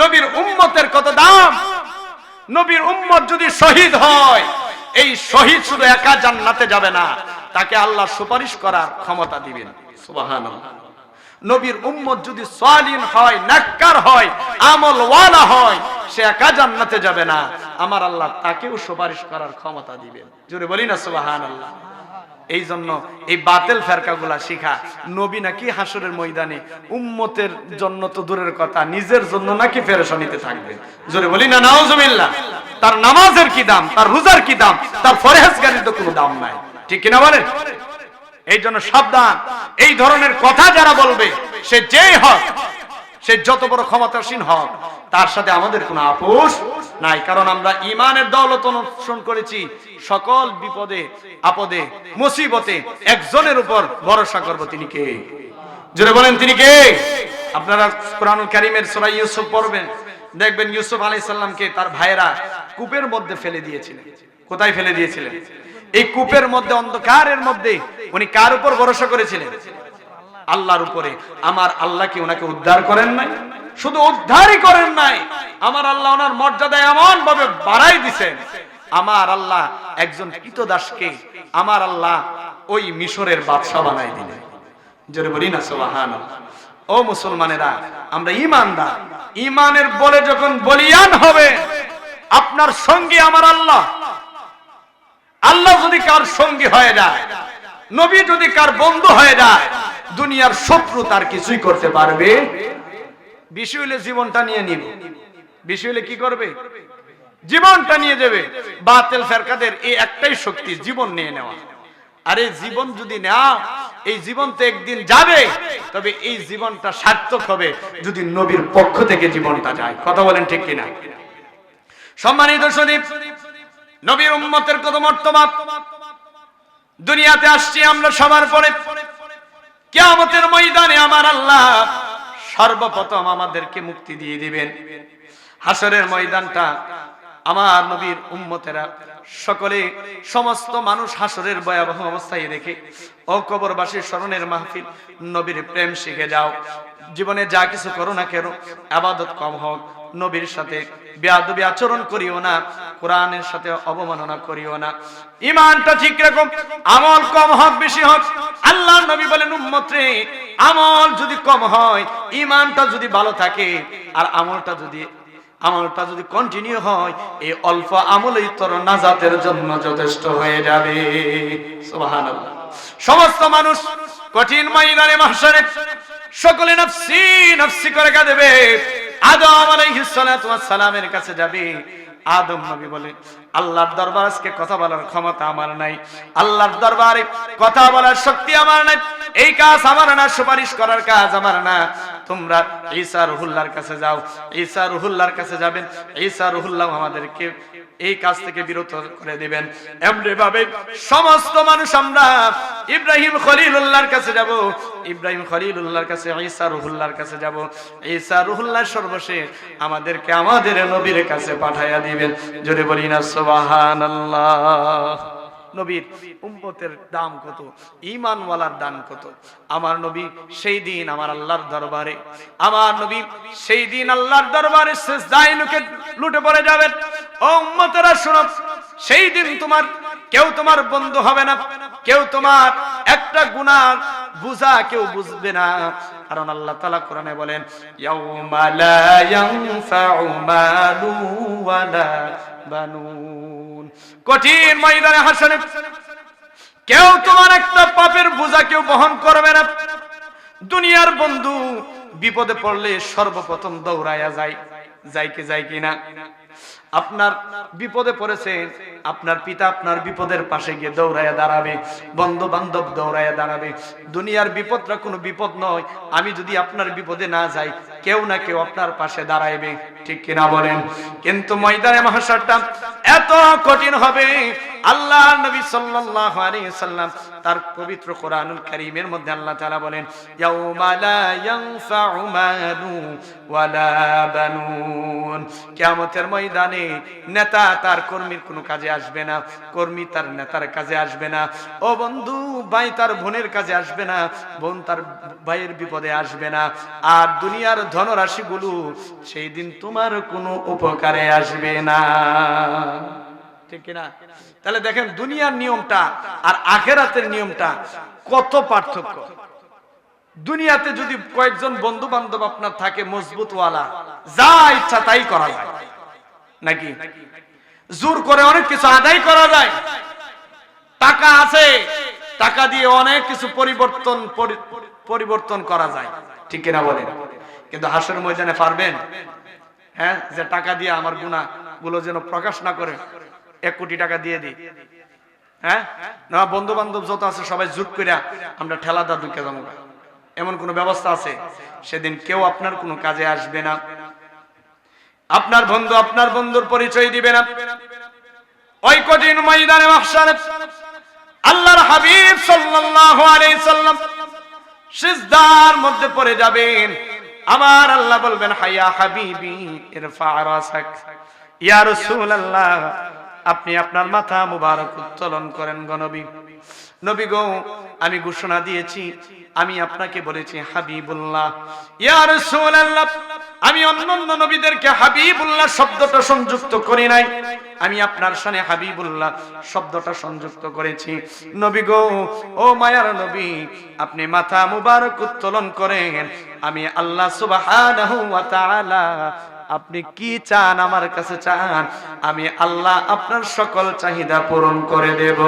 নবীর উম্মতের কত দাম? নবীর উম্মত যদি শহীদ হয়, এই শহীদ শুধু একা জান্নাতে যাবে না, তাকে আল্লাহ সুপারিশ করার ক্ষমতা দিবেন। নবীর উম্মত যদি সালিন হয়, নাক্কার হয় আমল ওয়ালা হয়, সে একা জান্নাতে যাবে না। আমার আল্লাহ তাকেও সুপারিশ করার ক্ষমতা দিবেন। জোরে বলি না, সুবহানাল্লাহ। এই জন্য এই বাতেল ফেরকাগুলা শিখা। নবী নাকি হাসরের ময়দানে উম্মতের জন্য তো দূরের কথা, নিজের জন্য নাকি ফেরেশানিতে থাকবে। জোরে বলি না, নাউজুবিল্লাহ। তার নামাজের কি দাম, তার রোজার কি দাম, তার ফরেজগারির তো কোনো দাম নাই। ঠিক কিনা বলেন? এই জন্য সাবধান। এই ধরনের কথা যারা বলবে, সে যেই হোক সে যত বড় ক্ষমতাসীন হোক, তার সাথে আমাদের কোনো আপোষ নাই। কারণ আমরা ইমানের দৌলত অনুসরণ করেছি সকল বিপদে, আপদে, মুসিবতে। একজনের উপর ভরসা করব তিনি কে? জোরে বলেন, তিনি কে? আপনারা কোরআনুল কারিমের সূরা ইউসুফ পড়বেন। দেখবেন ইউসুফ আলাইহিস সালামকে তার ভাইয়েরা কূপের মধ্যে ফেলে দিয়েছিলেন। কোথায় ফেলে দিয়েছিলেন? এই কূপের মধ্যে, অন্ধকারের মধ্যে উনি কার উপর ভরসা করেছিলেন? আল্লাহর উপরে। আমার আল্লাহ কি ওনাকে উদ্ধার করেন নাই? শুধু উদ্ধারই করেন নাই। আমার আল্লাহ ওনার মর্যাদা এমন ভাবে বাড়াই দিছেন। আমার আল্লাহ একজন কৃতদাসকে আমার আল্লাহ ওই মিশরের বাদশা বানাই দিলেন। জোরে বলি না সোহান ও মুসলমানেরা, আমরা ইমানদার ইমানের বলে যখন বলিয়ান হবে, আপনার সঙ্গী আমার আল্লাহ। আল্লাহ যদি কার সঙ্গী হয়ে যায়, নবী যদি কার বন্ধু হয়ে যায় দুনিয়ার শত্রু তার কিছুই করতে পারবে। বিষয় হলে জীবনটা নিয়ে নিবে। বিষয় হলে কি করবে? জীবনটা নিয়ে যাবে। বাতেল ফেরকাদের এই একটাই শক্তি, জীবন নিয়ে নেওয়া। আরে জীবন যদি নেওয়া এই জীবন তো একদিন যাবে, তবে এই জীবনটা সার্থক হবে যদি নবীর পক্ষ থেকে জীবনটা যায়। কথা বলেন ঠিক কিনা? সম্মানিত সদীপ, নবীর উম্মতের কত মর্তবা দুনিয়াতে আসছি আমরা সবার পরে। কেয়ামতের ময়দানে আমার আল্লাহ সর্বপ্রথম আমাদেরকে মুক্তি দিয়ে দিবেন। হাসরের ময়দানটা আমার নবীর উম্মতেরা সকলে সমস্ত মানুষ হাসরের ভয়াবহ অবস্থায় দেখে, ও স্মরণের মাহফিল, নবীর প্রেম শিখে যাও। জীবনে যা কিছু করো না কেন, আবাদত কম হোক, নবীর সাথে বেয়াদবি আচরণ করিও না। কোরআনের সাথে অবমাননা করিও না। ইমানটা ঠিক রকম আমল কম হোক, বেশি হোক। আল্লাহ নবী বলেন, উম্মত আমল যদি কম হয় ইমানটা যদি ভালো থাকে, আর আমলটা যদি আমলটা যদি কন্টিনিউ হয়, এই অল্প আমলই তোর নাজাতের জন্য যথেষ্ট হয়ে যাবে। সুবহানাল্লাহ। সমস্ত মানুষ কঠিন ময়দানে, মাহশারে, সকলে নফসি নফসি করে কাঁদবে। আদম আলাইহিস সালাতু ওয়াস সালামের কাছে যাবে। আদম নবী বলে, আল্লাহর দরবার আজকে কথা বলার ক্ষমতা আমার নাই। আল্লাহর দরবারে কথা বলার শক্তি আমার নাই। এই কাজ আমার না, সুপারিশ করার কাজ আমার না। তোমরা ঈসা রুহুল্লার কাছে যাও। ঈসা রুহুল্লার কাছে যাবেন। ঈসা রুহুল্লাহ আমাদেরকে এই কাজ থেকে বিরত করে দিবেন। এমনি ভাবে সমস্ত মানুষ আমরা ইব্রাহিম খলিলুল্লাহর কাছে যাব। ইব্রাহিম খলিলুল্লাহর কাছে, ঈসা রুহুল্লাহর কাছে যাব। ঈসা রুহুল্লাহ সর্বশেষ আমাদেরকে আমাদের নবীর কাছে পাঠাইয়া দিবেন। জোরে বলি না, সুবহানাল্লাহ। নবীর উম্মতের দাম কত? ইমানওয়ালার দান কত? আমার নবী সেই দিন আমার আল্লাহর দরবারে, আমার নবী সেই দিন আল্লাহর দরবারে শেষ দায় লুকে লুটে পড়ে যাবেন ও উম্মতেরা, শুনো, সেই দিন তোমার, কেউ তোমার বন্ধু হবে না। কেউ তোমার একটা গুনাহ বুঝা কেউ বুঝবে না। কারণ আল্লাহ তালা কোরআনে বলেন কঠিন ময়দানে হাসরে কেউ তোমার একটা পাপের বোঝা কেউ বহন করবে না। দুনিয়ার বন্ধু বিপদে পড়লে সর্বপ্রথম দৌড়াইয়া যায়। যায় কি, যায় কিনা আপনার বিপদে পড়েছেন আপনার পিতা আপনার বিপদের পাশে গিয়ে দৌড়াইয়া দাঁড়াবে বন্ধু বান্ধব দৌড়াইয়া দাঁড়াবে। দুনিয়ার বিপদটা কোনো বিপদ নয়, আমি যদি আপনার বিপদে না যাই, কেউ না কেউ আপনার পাশে দাঁড়াইবে। ঠিক কিনা বলেন? কিন্তু ময়দানে মহাশয়টা এত কঠিন হবে, আল্লাহ নবী সাল্লাল্লাহু আলাইহি সাল্লাম তার পবিত্র কোরআনুল কারীমের মধ্যে আল্লাহ তাআলা বলেন, ইয়াউমা লা ইয়ানফাউ মালু ওয়ালা বানুন। কিয়ামতের ময়দানে নেতা তার কর্মীর কোনো কাজে আসবে না, কর্মী তার নেতার কাজে আসবে না, ও বন্ধু, ভাই তার বোনের কাজে আসবে না, বোন তার ভাইয়ের বিপদে আসবে না, আর দুনিয়ার ধনরাশিগুলো সেই দিন তোমার কোনো উপকারে আসবে না। ঠিক কিনা? তাহলে দেখেন, দুনিয়ার নিয়মটা আর আখেরাতের নিয়মটা কত পার্থক্য। দুনিয়াতে যদি কয়েকজন বন্ধু বান্ধব আপনার থাকে মজবুত ওয়ালা যা ইচ্ছা তাই করা যায়। নাকি? জোর করে অনেক কিছু আদায় করা যায়। টাকা আছে, টাকা দিয়ে অনেক কিছু পরিবর্তন পরিবর্তন করা যায়। ঠিক কিনা বলেন? কিন্তু হাসের ময়দানে পারবেন? হ্যাঁ যে টাকা দিয়ে আমার গুণা গুলো যেন প্রকাশ না করে, এক কোটি টাকা দিয়ে দিই। হ্যাঁ? না বন্ধু বান্ধব যত আছে, সবাই জুট করে আমরা ঠেলা দা ঢুকে যাব এমন কোন ব্যবস্থা আছে? সেদিন কেউ আপনার কোনো কাজে আসবে না। আপনার বন্ধু আপনার বন্ধুর পরিচয় দিবে না। ওই কঠিন ময়দানে মাহশারে আল্লাহর হাবিব সাল্লাল্লাহু আলাইহি সাল্লাম সিজদার মধ্যে পড়ে যাবেন। আমার আল্লাহ বলবেন হাইয়া হাবিবি, ইরফা রাসাক। ইয়া রাসূলুল্লাহ, আপনি আপনার মাথা মুবারক উত্তোলন করেন গনবী নবী গো, আমি ঘোষণা দিয়েছি, আমি আপনাকে বলেছি, হাবিবুল্লাহ। ইয়া রাসূলুল্লাহ আমি অন্যান্য নবীদেরকে হাবিবুল্লাহ শব্দটা সংযুক্ত করি নাই। আমি আপনার সানে হাবিবুল্লাহ শব্দটা সংযুক্ত করেছি। নবী গো, ও মায়ার নবী, আপনি মাথা মুবারক উত্তোলন করেন। আমি আল্লাহ সুবহানাহু ওয়া তাআলা, আপনি কি চান আমার কাছে চান? আমি আল্লাহ আপনার সকল চাহিদা পূরণ করে দেব।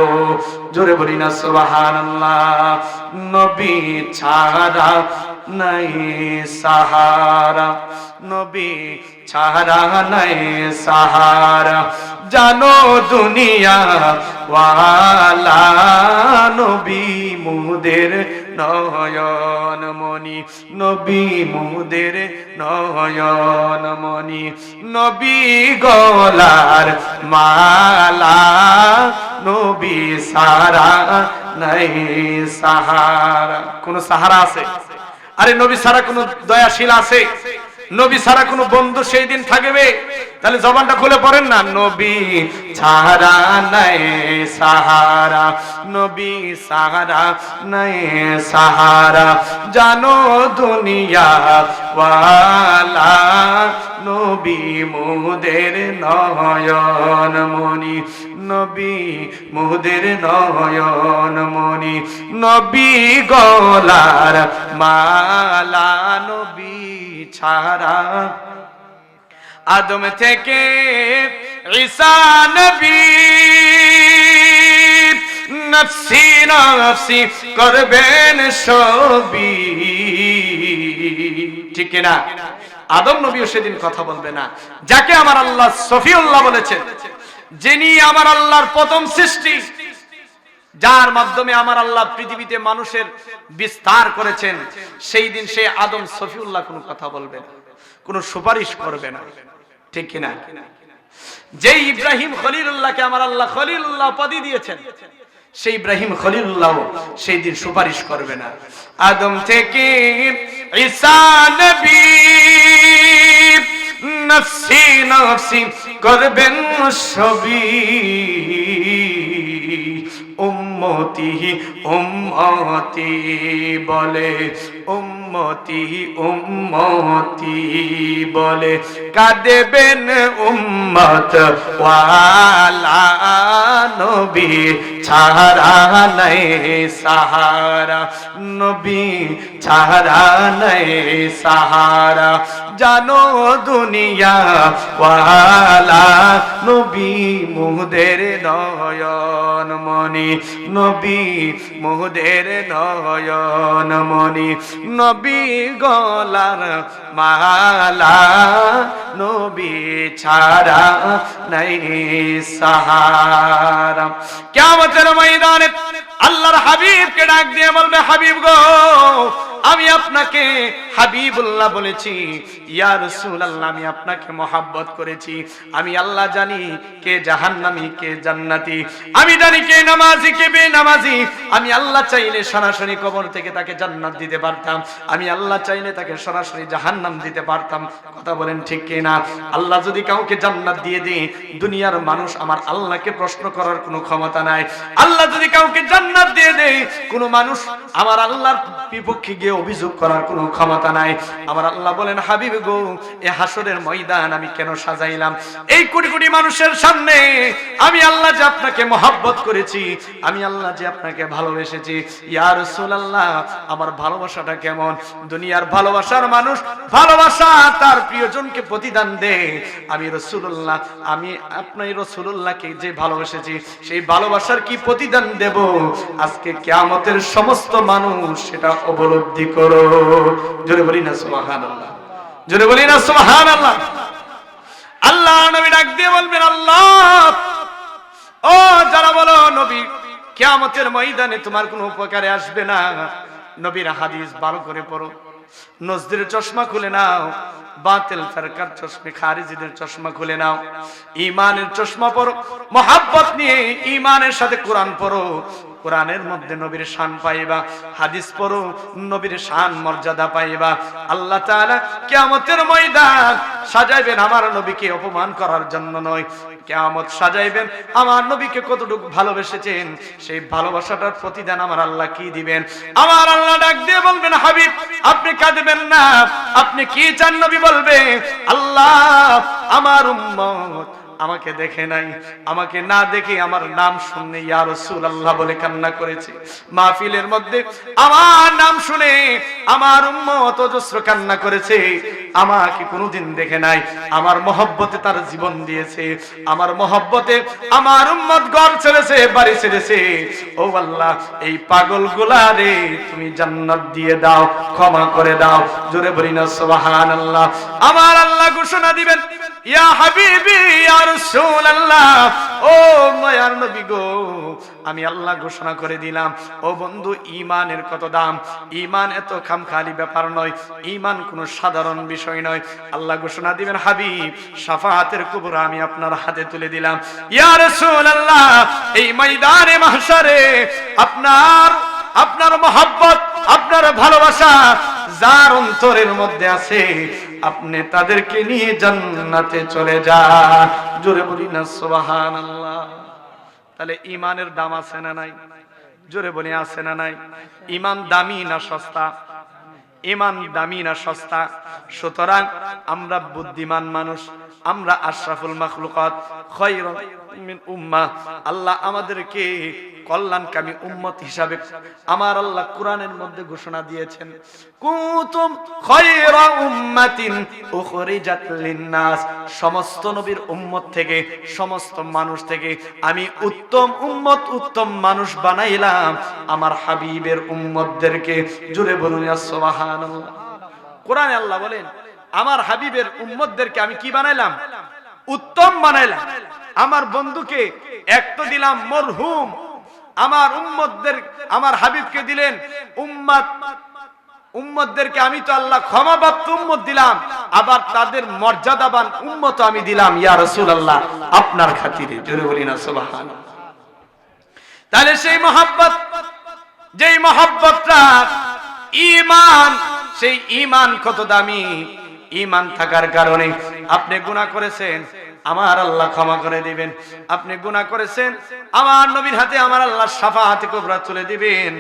জোরে বলি না, সুবহানাল্লাহ। নবী ছাড়া নাই সাহারা। নবী ছাড়া নাই সাহারা। জানো দুনিয়া ওয়ালা নবী মুদের নয়ন মনি নবী মুদের নয়ন মনি নবী গলার মালা নবী সারা নাই সাহারা। কোন সাহারা আছে? আরে নবী সারা কোন দয়াশীল আছে? নবী সারা কোন বন্ধু সেই দিন থাকবে? তাহলে জবানটা খুলে পড়েন না। নবী ছাড়া নাই সাহারা। নবী সাহারা নাই সাহারা। জানো দুনিয়া ওয়ালা নবী মুদের নয়ন মনি নবী মুদের নয়ন মনি নবী গলার মালা নবী ছাড়া। আদম থেকে ঈসা নবী, নফসি নফসি করবেন সবি ঠিক না আদম নবীও সেদিন কথা বলবে না। যাকে আমার আল্লাহ সফিউল্লাহ বলেছেন যিনি আমার আল্লাহর প্রথম সৃষ্টি, যার মাধ্যমে আমার আল্লাহ পৃথিবীতে মানুষের বিস্তার করেছেন, সেই দিন সে আদম সফিউল্লাহ কোনো কথা বলবে না, কোনো সুপারিশ করবে না। ঠিক কিনা? যে ইব্রাহিম খলিলুল্লাহকে আমার আল্লাহ খলিলুল্লাহ পদই দিয়েছেন, সেই ইব্রাহিম খলিলুল্লাহ সেই দিন সুপারিশ করবে না। আদম থেকে ঈসা নবী নফসি নফসি করবেন সবই। উম্মতি উম্মতি বলে, উম্মতি উম্মতি বলে। কাঁদেবেন উম্মত ওয়ালা নবী, ছাড়া নাই সাহারা। নবী, ছাড়া নাই সাহারা। জানো দুনিয়া ওয়ালা নবী মুদের নয়ন মনি নবী মুদের নয়ন মনি নবী গলার মালা নবী ছাড়া নাই সাহারা। কিয়ামতের ময়দানে আল্লাহর হাবিবকে ডাক দিয়ে বলবে, হাবিব গো, আমি আপনাকে হাবিবুল্লাহ বলেছি। ইয়া রাসূলুল্লাহ, আমি আপনাকে মহাব্বত করেছি। আমি আল্লাহ জানি কে জাহান্নামী, কে জান্নাতি। আমি জানি কে নামাজি, কে বেনামাজি। আমি আল্লাহ চাইলে সরাসরি কবর থেকে তাকে জান্নাত দিতে পারতাম। আমি আল্লাহ চাইলে তাকে সরাসরি জাহান্নাম দিতে পারতাম। কথা বলেন ঠিক কি না আল্লাহ যদি কাউকে জান্নাত দিয়ে দেয়, দুনিয়ার মানুষ আমার আল্লাহকে প্রশ্ন করার কোনো ক্ষমতা নাই। আল্লাহ যদি কাউকে জান্নাত দিয়ে দেয় কোনো মানুষ আমার আল্লাহর বিপক্ষে গিয়ে অভিযোগ করার কোনো ক্ষমতা নাই। আমার আল্লাহ বলেন, হাবিব গো, এ হাসরের ময়দান আমি কেন সাজাইলাম? এই কোটি কোটি মানুষের সামনে আমি আল্লাহ যে আপনাকে মহাব্বত করেছি, আমি আল্লাহ যে আপনাকে ভালোবেসেছি। ইয়া রাসূলুল্লাহ, আমার ভালোবাসাটা কেমন? দুনিয়ার ভালোবাসার মানুষ ভালোবাসা তার প্রিয়জনকে প্রতিদান দেয় আমি রাসূলুল্লাহ, আমি আপনার রাসূলুল্লাহকে যে ভালোবেসেছি, সেই ভালোবাসার কি প্রতিদান দেব? আজকে কিয়ামতের সমস্ত মানুষ সেটা উপলব্ধি করো। জোরে বলি না সুবহানাল্লাহ। জোরে বলি না সুবহানাল্লাহ। আল্লাহ নবী ডাক দিয়ে বলবেন, আল্লাহ! ও, যারা বলো, নবী, কিয়ামতের ময়দানে তোমার কোনো উপকারে আসবে না। নবীর হাদিস ভালো করে পড়ো। নজদের চশমা খুলে নাও। বাতিল, ফেরকার চশমে, খারিজিদের চশমা খুলে নাও। ইমানের চশমা পড়ো মহাব্বত নিয়ে ইমানের সাথে কোরআন পড়ো। কোরআনের মধ্যে নবীর শান পাইবা, হাদিস পড়ো, নবীর শান, মর্যাদা পাইবা। আল্লাহ তাআলা কিয়ামতের ময়দান সাজাইবেন আমার নবীকে অপমান করার জন্য নয়। কিয়ামত সাজাইবেন, আমার নবীকে কতটুকু ভালোবেসেছেন, সেই ভালোবাসাটার প্রতিদান আমার আল্লাহ কি দিবেন? আমার আল্লাহ ডাক দিয়ে বলবেন, হাবিব, আপনি কাঁদবেন না। আপনি কি চান নবী বলবে? আল্লাহ, আমার উম্মত আমাকে দেখে নাই। আমাকে না দেখে আমার নাম শুনে ইয়া রাসূলুল্লাহ বলে কান্না করেছে। মাহফিলের মধ্যে আমার নাম শুনে আমার উম্মত অজস্র কান্না করেছে। আমাকে কোনোদিন দেখে নাই। আমার মহব্বতে তার জীবন দিয়েছে। আমার মহব্বতে আমার উম্মত ঘর ছেড়েছে, বাড়ি ছেড়েছে। ও আল্লাহ, এই পাগল রে, তুমি জান্নাত দিয়ে দাও, ক্ষমা করে দাও। জোরে বলি না, সুবহানাল্লাহ। আমার আল্লাহ ঘোষণা দিবেন আমি আল্লাহ ঘোষণা করে দিলাম, ও বন্ধু ইমানের কত দাম? ইমান এত খামখালি ব্যাপার নয় ইমান কোনো সাধারণ বিষয় নয়। আল্লাহ ঘোষণা দিবেন, হাবিব শাফাআতের কবর আমি আপনার হাতে তুলে দিলাম। ইয়া রাসূলুল্লাহ, এই ময়দানে, মাহশারে, আপনার আপনার মহাব্বত, আপনার ভালোবাসা যার অন্তরের মধ্যে আছে, আপনি তাদেরকে নিয়ে জান্নাতে চলে যান। জোরে বলি না, সুবহানাল্লাহ। তাহলে ইমানের দাম আছে না নাই? জোরে বলি, আছে না নাই? ইমান দামি না সস্তা? ইমান দামি না সস্তা? সুতরাং আমরা বুদ্ধিমান মানুষ, আমরা আশরাফুল মাখলুকাত মিন উম্মাহ আল্লাহ আমাদেরকে কল্যাণকামী উম্মত হিসাবে আমার আল্লাহ কোরআনের মধ্যে ঘোষণা দিয়েছেন। কুতুম খয়রা উম্মাতিন উখরিজাত লিন্নাস। সমস্ত নবীর উম্মত থেকে, সমস্ত মানুষ থেকে আমি উত্তম উম্মত, উত্তম মানুষ বানাইলাম। আমার হাবিবের উম্মতদেরকে জুড়ে বলুন সুবহানাল্লাহ। কোরআনে আল্লাহ বলেন, আমার হাবিবের উম্মতদেরকে আমি কি বানাইলাম? উত্তম বানাইলাম। আমার বন্ধুকে এক তো দিলাম মরহুম। আমার উম্মতদের, আমার হাবিবকে দিলেন উম্মাত উম্মতদেরকে আমি তো আল্লাহ ক্ষমাপ্রাপ্ত উম্মত দিলাম, আবার তাদের মর্যাদাবান উম্মত আমি দিলাম, ইয়া রাসূলুল্লাহ, আপনার খাতিরে, জোরে বলি না সুবহানাল্লাহ। তাহলে সেই মহাব্বত, যেই মহাব্বতটা ইমান সেই ইমান কত দামি? ইমান থাকার কারণে আপনি গুনাহ করেছেন। আমার আল্লাহ ক্ষমা করে দিবেন। আপনি গুনাহ করেছেন, আমার নবীর হাতে আমার আল্লাহ সাফাহাতে কোবরা তুলে দিবেন।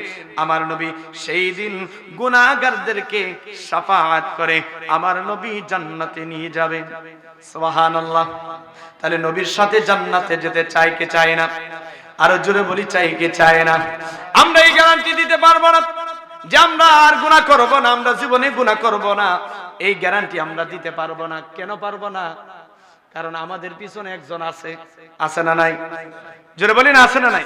আমার নবী সেই দিন গুনাহগারদেরকে সাফাহাত করে আমার নবী জান্নাতে নিয়ে যাবেন সুবহানাল্লাহ। তাহলে নবীর সাথে জান্নাতে যেতে চাই কে চায় না? আরও জোরে বলি চাই কে চায় না? আমরা এই গ্যারান্টি দিতে পারব না যে আমরা আর গুনাহ করব না, আমরা জীবনে গুনাহ করব না। এই গ্যারান্টি আমরা দিতে পারব না। কেন পারব না? কারণ আমাদের পিছনে একজন আছে। আছে না নাই? জোরে বলি না আছে না নাই?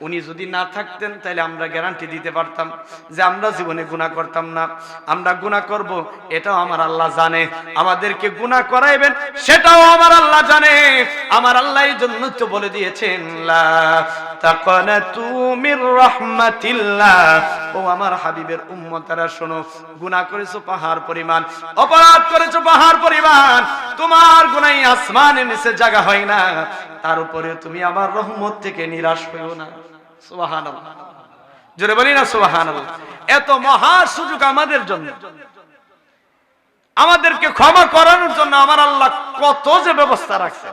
উনি যদি না থাকতেন, তাহলে আমরা গ্যারান্টি দিতে পারতাম যে আমরা জীবনে গুনাহ করতাম না। আমরা গুনাহ করব, এটাও আমার আল্লাহ জানে। আমাদেরকে গুনাহ করাইবেন, সেটাও আমার আল্লাহ জানে। আমার আল্লাহ এই জন্য তো বলে দিয়েছেন ও আমার হাবিবের উম্মতারা, শোনো, গুনাহ করেছ পাহাড় পরিমাণ, অপরাধ করেছ পাহাড় পরিমাণ। তোমার গুনাই আসমানের নিচে জায়গা হয় না, তার উপরে তুমি আমার রহমত থেকে নিরাশ হইও না। সুবহানাল্লাহ। জোরে বলি না, সুবহানাল্লাহ। এত মহা সুযোগ আমাদের জন্য। আমাদেরকে ক্ষমা করানোর জন্য আমার আল্লাহ কত যে ব্যবস্থা রাখছে।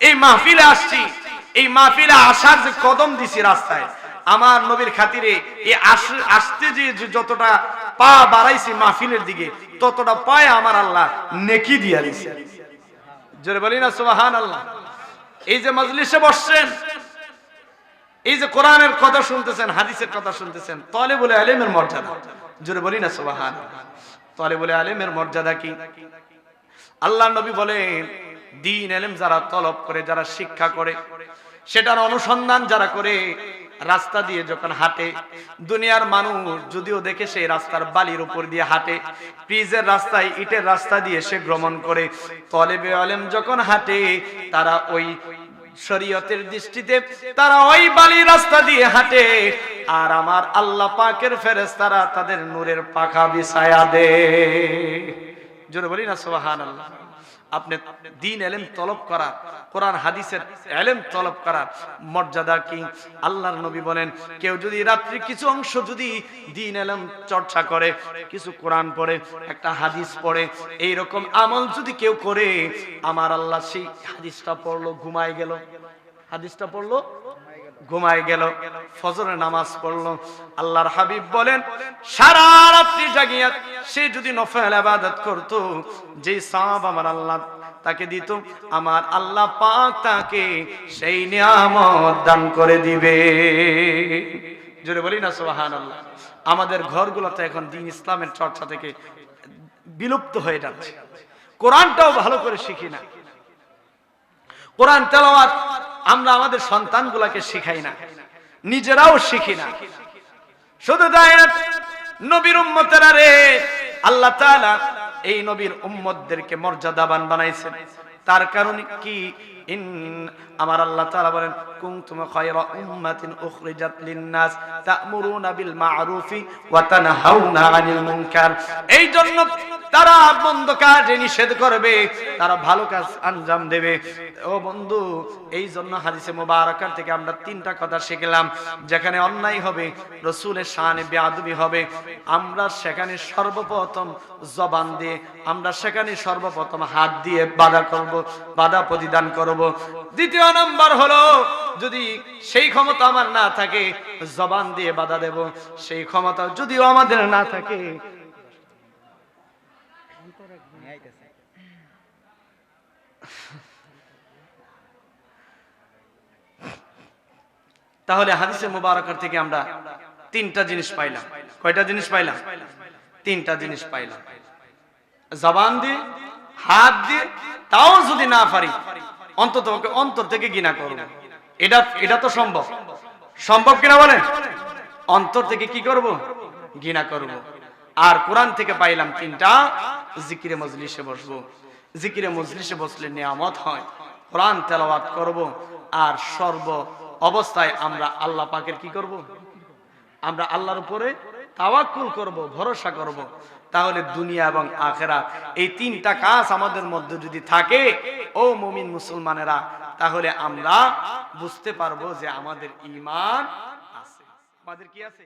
এই মাহফিলে আসছি, এই মাহফিলে আসার যে কদম দিছি রাস্তায়, আমার নবীর খাতিরে এই আস- আসতে যে যতটা পা বাড়াইছি মাহফিলের দিকে, ততটা পায় আমার আল্লাহ নেকি দিয়া দিছে। জোরে বলি না সুবাহান আল্লাহ এই যে মজলিসে বসছেন, এই যে কোরআনের কথা শুনতেছেন, হাদিসের কথা শুনতেছেন তলে বলে আলেমের মর্যাদা। জোরে বলি না সুবাহান তলে বলে আলেমের মর্যাদা কি? আল্লাহ নবী বলেন, দিন এলেম যারা তলব করে, যারা শিক্ষা করে, সেটার অনুসন্ধান যারা করে রাস্তা দিয়ে যখন হাঁটে, দুনিয়ার মানুষ যদিও দেখে সেই রাস্তার বালির উপর দিয়ে হাঁটে প্রিজের রাস্তায়, ইটের রাস্তা দিয়ে সে ভ্রমণ করে, তলেবে আলেম যখন হাঁটে, তারা ওই শরীয়তের দৃষ্টিতে, তারা ওই বালি রাস্তা দিয়ে হাঁটে, আর আমার আল্লাহ পাকের ফেরেশতারা তাদের নূরের পাখা বিছায়া দে জোরে বলি না সোহান আল্লাহ আপনি দিন এলেম তলব করার কোরআন, হাদিসের এলেম তলব করার মর্যাদা কি? আল্লাহর নবী বলেন, কেউ যদি রাত্রি কিছু অংশ যদি দিন এলেম চর্চা করে, কিছু কোরআন পড়ে, একটা হাদিস পড়ে এই রকম আমল যদি কেউ করে, আমার আল্লাহ সেই হাদিসটা পড়ল, ঘুমায় গেল। হাদিসটা পড়ল ঘুমায় গেল ফজরের নামাজ পড়ল। আল্লাহর হাবিব বলেন, সারা রাত্রি জাগিয়া সে যদি নফল আবাদত করত, যে সব আমার আল্লাহ তাকে দিত, আমার আল্লাহ পাক তাকে সেই নিয়ামত দান করে দিবে। জোরে বলি না সুবহান আল্লাহ আমাদের ঘরগুলোতে এখন দিন ইসলামের চর্চা থেকে বিলুপ্ত হয়ে যাচ্ছে। কোরআনটাও ভালো করে শিখি না। কোরআন তেলাওয়াত আমরা আমাদের সন্তানগুলাকে শিখাই না। নিজেরাও শিখি না। শুধু তাই নবীর উম্মতেরা রে, আল্লাহ তাআলা এই নবীর উম্মতদেরকে মর্যাদাবান বানাইছেন। তার কারণে কি? আমার আল্লাহ বলেন এই জন্য তারা নিষেধ করবে, তারা ভালো কাজ আঞ্জাম দেবে। ও বন্ধু এই জন্য হাদিসে মোবারকার থেকে আমরা তিনটা কথা শিখলাম, যেখানে অন্যায় হবে, রসুলের শানে বেয়াদবি হবে। আমরা সেখানে সর্বপ্রথম জবান দিয়ে, আমরা সেখানে সর্বপ্রথম হাত দিয়ে বাধা করব, বাধা প্রতিদান করব। দ্বিতীয় নাম্বার হলো, যদি সেই ক্ষমতা আমার না থাকে, জবান দিয়ে বাধা দেব। সেই ক্ষমতা যদিও আমাদের না থাকে। তাহলে হাদিসে মুবারকার থেকে আমরা তিনটা জিনিস পাইলাম। কয়টা জিনিস পাইলাম? তিনটা জিনিস পাইলাম। জবান দিয়ে, হাত দিয়ে, তাও যদি না পারি অন্তত অন্তর থেকে গিনা করব এটা এটা তো সম্ভব। সম্ভব কিনা বলেন? অন্তর থেকে কি করব? গিনা করব। আর কোরআন থেকে পাইলাম তিনটা। জিকিরে মজলিসে বসবো। জিকিরে মজলিসে বসলে নিয়ামত হয়। কোরআন তেলাওয়াত করব। আর সর্ব অবস্থায় আমরা আল্লাহ পাকের কি করব? আমরা আল্লাহর উপরে তাওয়াক্কুল করব, ভরসা করব। তাহলে দুনিয়া এবং আখেরা, এই তিনটা কাজ আমাদের মধ্যে যদি থাকে, ও মুমিন মুসলমানেরা, তাহলে আমরা বুঝতে পারব যে আমাদের ইমান আছে। আমাদের কি আছে?